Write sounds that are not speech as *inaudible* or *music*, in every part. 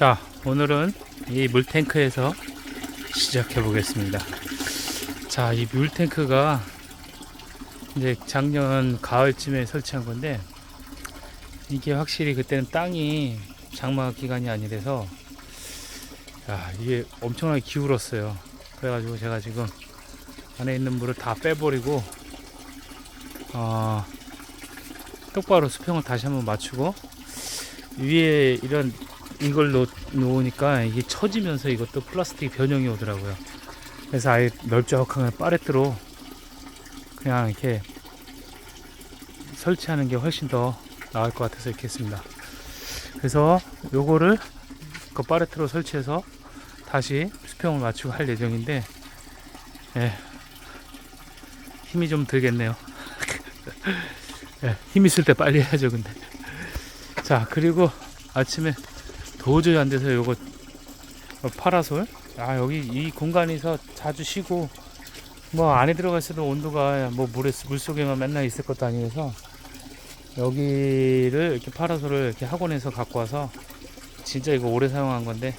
자, 오늘은 이 물탱크에서 시작해 보겠습니다. 자, 이 물탱크가 이제 작년 가을쯤에 설치한 건데 이게 확실히 그때는 땅이 장마 기간이 아니라서 야, 이게 엄청나게 기울었어요. 그래가지고 제가 지금 안에 있는 물을 다 빼버리고 어, 똑바로 수평을 다시 한번 맞추고 위에 이런 이걸 놓, 놓으니까 이게 처지면서 이것도 플라스틱 변형이 오더라고요. 그래서 아예 넓적한 파레트로 그냥 이렇게 설치하는 게 훨씬 더 나을 것 같아서 이렇게 했습니다. 그래서 요거를 그 파레트로 설치해서 다시 수평을 맞추고 할 예정인데 예, 힘이 좀 들겠네요. *laughs* 예, 힘 있을 때 빨리 해야죠, 근데. 자, 그리고 아침에 도저히 안 돼서 요거 어, 파라솔. 아, 여기 이 공간에서 자주 쉬고 뭐 안에 있어도 온도가 뭐 물에 물 속에만 맨날 있을 것도 아니라서 여기를 이렇게 파라솔을 이렇게 학원에서 갖고 와서 진짜 이거 오래 사용한 건데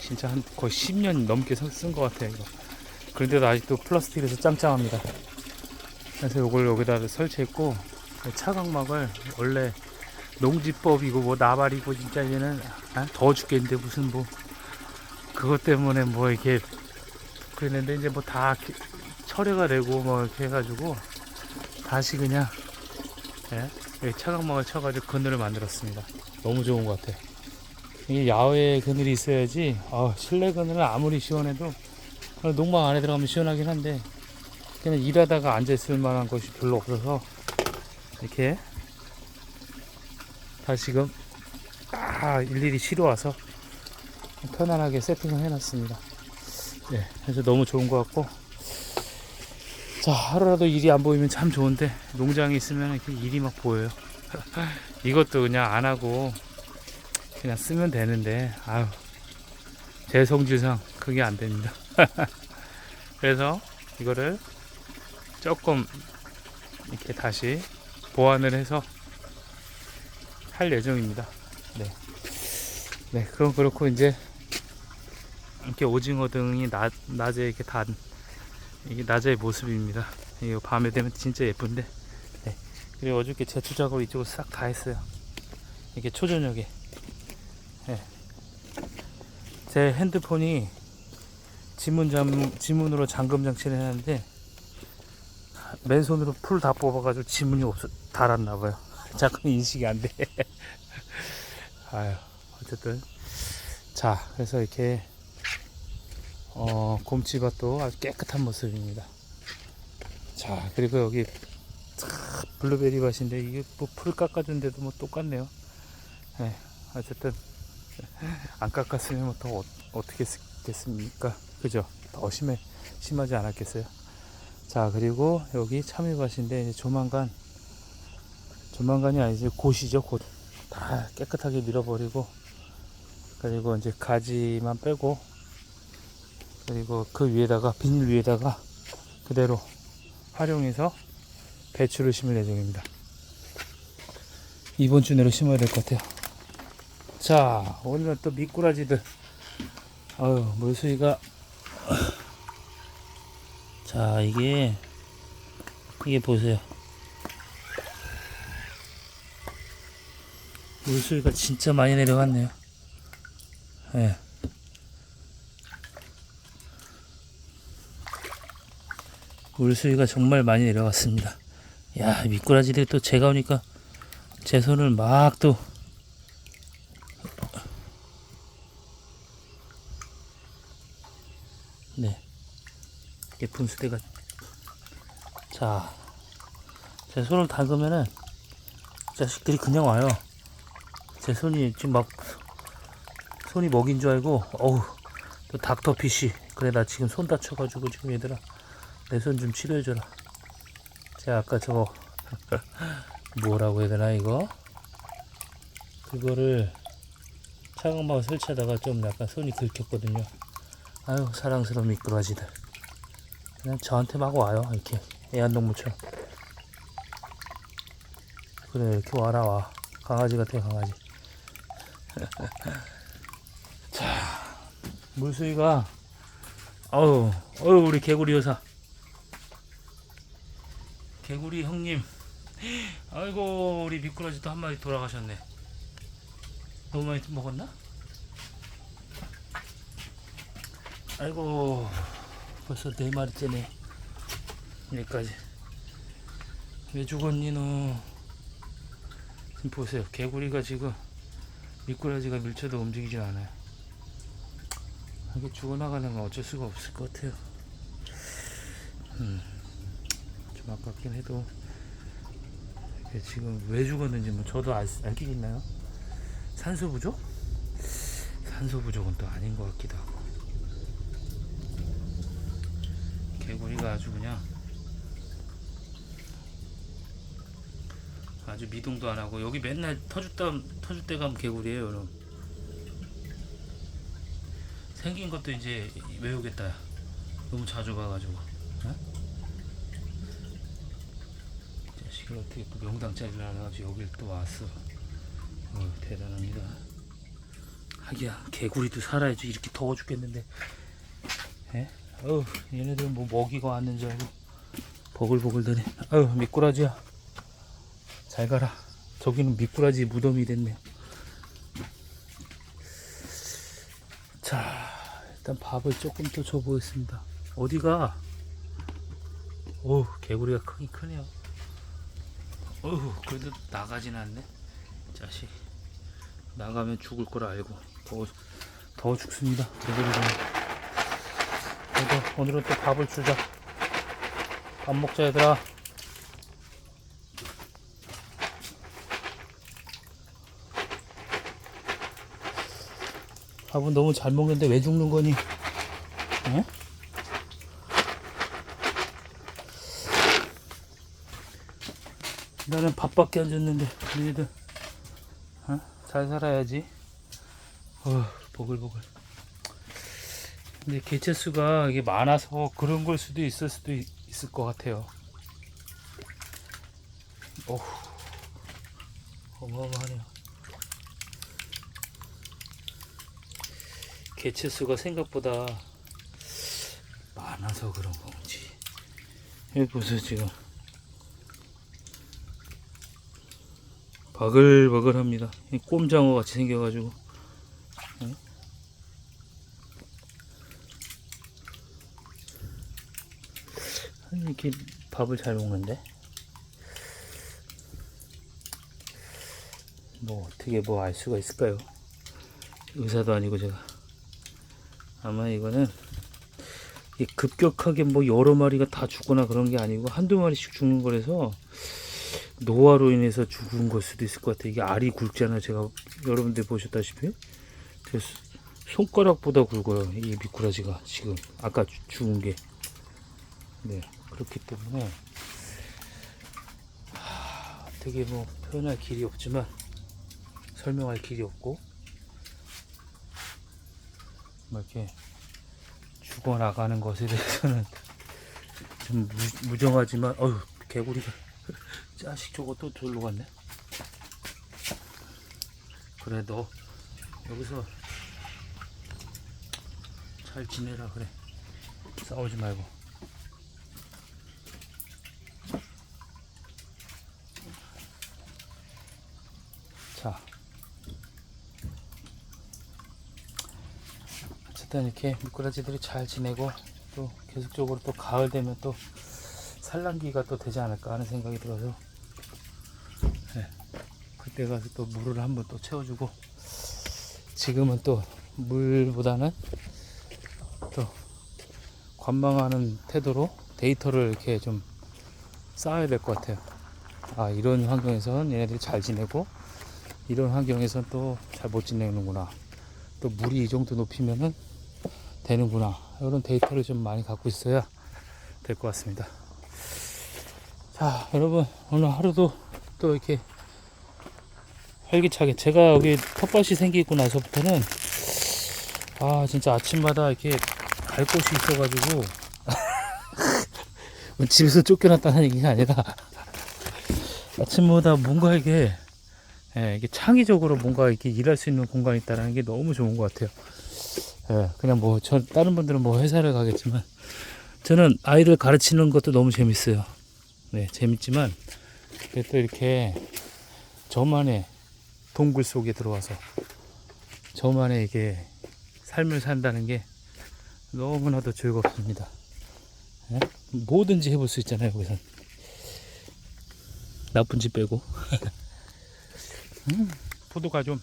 진짜 한 거의 10년 넘게 쓴 것 같아요 이거 그런데도 아직도 플라스틱에서 짱짱합니다 그래서 이걸 여기다 설치했고 차광막을 원래 농지법이고 뭐 나발이고 진짜 얘는 아, 더워 죽겠는데 무슨 뭐 그것 때문에 뭐 이렇게 그랬는데 이제 뭐 다 철회가 되고 뭐 이렇게 해가지고 다시 그냥 예? 여기 차광막을 쳐가지고 그늘을 만들었습니다. 너무 좋은 것 같아요 이게 야외 그늘이 있어야지 아, 실내 그늘은 아무리 시원해도 농막 안에 들어가면 시원하긴 한데 그냥 일하다가 앉아 있을 만한 것이 별로 없어서 이렇게 다시금 아, 일일이 쉬러 와서 편안하게 세팅을 해놨습니다. 네, 그래서 너무 좋은 것 같고 자 하루라도 일이 안 보이면 참 좋은데 농장에 있으면 이렇게 일이 막 보여요. *laughs* 이것도 그냥 안 하고 그냥 쓰면 되는데 아유 제 성질상 그게 안 됩니다. *laughs* 그래서 이거를 조금 이렇게 다시 보완을 해서 할 예정입니다. 네. 네, 그럼 그렇고 이제 이렇게 오징어 등이 낮, 낮에 이렇게 단 이게 낮의 모습입니다. 이거 밤에 되면 진짜 예쁜데. 네. 그리고 어저께 제초 작업을 이쪽으로 싹 다 했어요. 이게 초저녁에. 네. 제 핸드폰이 지문 잠 지문으로 잠금 장치를 해놨는데 맨손으로 풀 다 뽑아가지고 지문이 없어 달았나 봐요. 자꾸 인식이 안 돼. *laughs* 아유, 어쨌든 자, 그래서 이렇게 어, 곰치밭도 아주 깨끗한 모습입니다. 자, 그리고 여기 참 블루베리 밭인데 이게 뭐 풀 깎아준데도 뭐 똑같네요. 네, 어쨌든 *laughs* 안 깎았으면 뭐더 어, 떻게 했겠습니까? 그죠? 더 심해 심하지 않았겠어요? 자, 그리고 여기 참외밭인데 조만간 조만간이 아니지 곧이죠 곧. 다 깨끗하게 밀어버리고 그리고 이제 가지만 빼고 그리고 그 위에다가 비닐 위에다가 그대로 활용해서 배추를 심을 예정입니다. 이번 주 내로 심어야 될 것 같아요. 자 오늘은 또 미꾸라지들. 아유 물수위가. 자 이게 이게 보세요 물수위가 진짜 많이 내려갔네요. 예. 물수위가 정말 많이 내려갔습니다. 야, 미꾸라지들이 또 제가 오니까 제 손을 막 또 네. 이게 분수대가 자, 제 손을 담그면은 자식들이 그냥 와요. 제 손이 지금 막 손이 먹인 줄 알고 어우 또 닥터피쉬 그래 나 지금 손 다쳐가지고 지금 얘들아 내 손 좀 치료해줘라. 제가 아까 저거 *laughs* 뭐라고 해야 되나 이거? 그거를 차광막을 설치하다가 좀 약간 손이 긁혔거든요. 아유 사랑스러운 미꾸라지들. 그냥 저한테 막 와요 이렇게. 애완동물처럼. 그래 이렇게 와라 와. 강아지 같아 강아지 *laughs* 자, 물수위가 어우, 어우 우리 개구리 여사. 개구리 형님. *gasps* 아이고 우리 미꾸라지도 한 마리 돌아가셨네. 너무 많이 먹었나? 아이고 벌써 네 마리째네. 여기까지. 왜 죽었니 너? 지금 보세요. 개구리가 지금 미꾸라지가 밀쳐도 움직이질 않아요. 이게 죽어나가는 건 어쩔 수가 없을 것 같아요. 음, 좀 아깝긴 해도 지금 왜 죽었는지 뭐 저도 알, 알긴 있나요? 산소 부족? 산소 부족은 또 아닌 것 같기도 하고 개구리가 아주 그냥 아주 미동도 안 하고 여기 맨날 터줏다 터줏 때 가면 개구리예요, 여러분. 생긴 것도 이제 외우겠다. 야. 너무 자주 봐가지고. 어? 자식을 어떻게 또 명당짜리를 알아가지고 여길 또 왔어. 어, 대단합니다. 하기야 개구리도 살아야지 이렇게 더워 죽겠는데. 에? 어우 얘네들 뭐 먹이가 왔는 줄 알고 보글보글대네. 어우 미꾸라지야. 잘 가라. 저기는 미꾸라지 무덤이 됐네요. 자, 일단 밥을 조금 더 줘보겠습니다. 어디가? 오, 개구리가 크긴 크네요. 어휴, 그래도 나가진 않네. 자식. 나가면 죽을 걸 알고. 더, 더 죽습니다. 개구리가. 그래도 오늘은 또 밥을 주자. 밥 먹자, 얘들아. 밥은 너무 잘 먹는데 왜 죽는 거니? 에? 나는 밥밖에 안 줬는데 너희들 어? 잘 살아야지. 어, 보글보글. 근데 개체 수가 이게 많아서 그런 걸 수도 있을 수도 있, 있을 것 같아요. 어후, 어마어마하네요. 개체 수가 생각보다 많아서 그런 건지. 여기 보세요, 지금. 바글바글합니다. 이 꼼장어 같이 생겨가지고. 응? 아니, 이렇게 밥을 잘 먹는데? 뭐, 어떻게 뭐 알 수가 있을까요? 의사도 아니고 제가. 아마 이거는 이 급격하게 뭐 여러 마리가 다 죽거나 그런 게 아니고 한두 마리씩 죽는 거라서 노화로 인해서 죽은 걸 수도 있을 것 같아요. 이게 알이 굵잖아요. 제가 여러분들 보셨다시피 손가락보다 굵어요. 이 미꾸라지가 지금 아까 죽- 죽은 게. 네 그렇기 때문에 하, 되게 뭐 표현할 길이 없지만 설명할 길이 없고 뭐 이렇게 죽어나가는 것에 대해서는 좀 무, 무정하지만 어휴 개구리가 *laughs* 자식 저거 또 돌로 갔네. 그래 너 여기서 잘 지내라 그래. 싸우지 말고. 자 어쨌든 이렇게 미꾸라지들이 잘 지내고 또 계속적으로 또 가을 되면 또 산란기가 또 되지 않을까 하는 생각이 들어서 네, 그때 가서 또 물을 한번 또 채워주고 지금은 또 물보다는 또 관망하는 태도로 데이터를 이렇게 좀 쌓아야 될 것 같아요. 아 이런 환경에선 얘네들이 잘 지내고 이런 환경에선 또 잘 못 지내는구나. 또 물이 이 정도 높이면은 되는구나. 이런 데이터를 좀 많이 갖고 있어야 될 것 같습니다. 자, 여러분, 오늘 하루도 또 이렇게 활기차게. 제가 여기 텃밭이 생기고 나서부터는 아, 진짜 아침마다 이렇게 갈 곳이 있어가지고 *laughs* 집에서 쫓겨났다는 얘기가 아니라 아침마다 뭔가 이게 예, 이게 창의적으로 뭔가 이렇게 일할 수 있는 공간이 있다는 게 너무 좋은 것 같아요. 예, 그냥 뭐, 저, 다른 분들은 뭐 회사를 가겠지만, 저는 아이를 가르치는 것도 너무 재밌어요. 네, 재밌지만, 또 이렇게 저만의 동굴 속에 들어와서, 저만의 이게 삶을 산다는 게 너무나도 즐겁습니다. 예? 뭐든지 해볼 수 있잖아요, 여기서. 나쁜 짓 빼고. *laughs* 음, 포도가 좀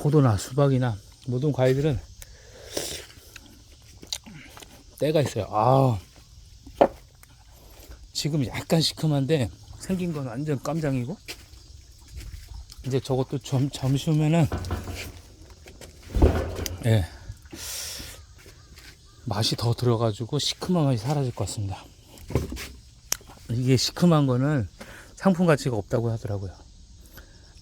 포도나 수박이나 모든 과일들은 때가 있어요. 아 지금 약간 시큼한데 생긴 건 완전 깜장이고 이제 저것도 점, 잠시 후면은 예 맛이 더 들어가지고 시큼한 맛이 사라질 것 같습니다. 이게 시큼한 거는 상품 가치가 없다고 하더라고요.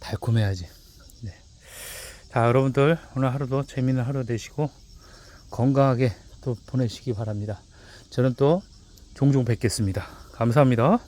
달콤해야지. 네. 자, 여러분들 오늘 하루도 재미있는 하루 되시고 건강하게 또 보내시기 바랍니다. 저는 또 종종 뵙겠습니다. 감사합니다.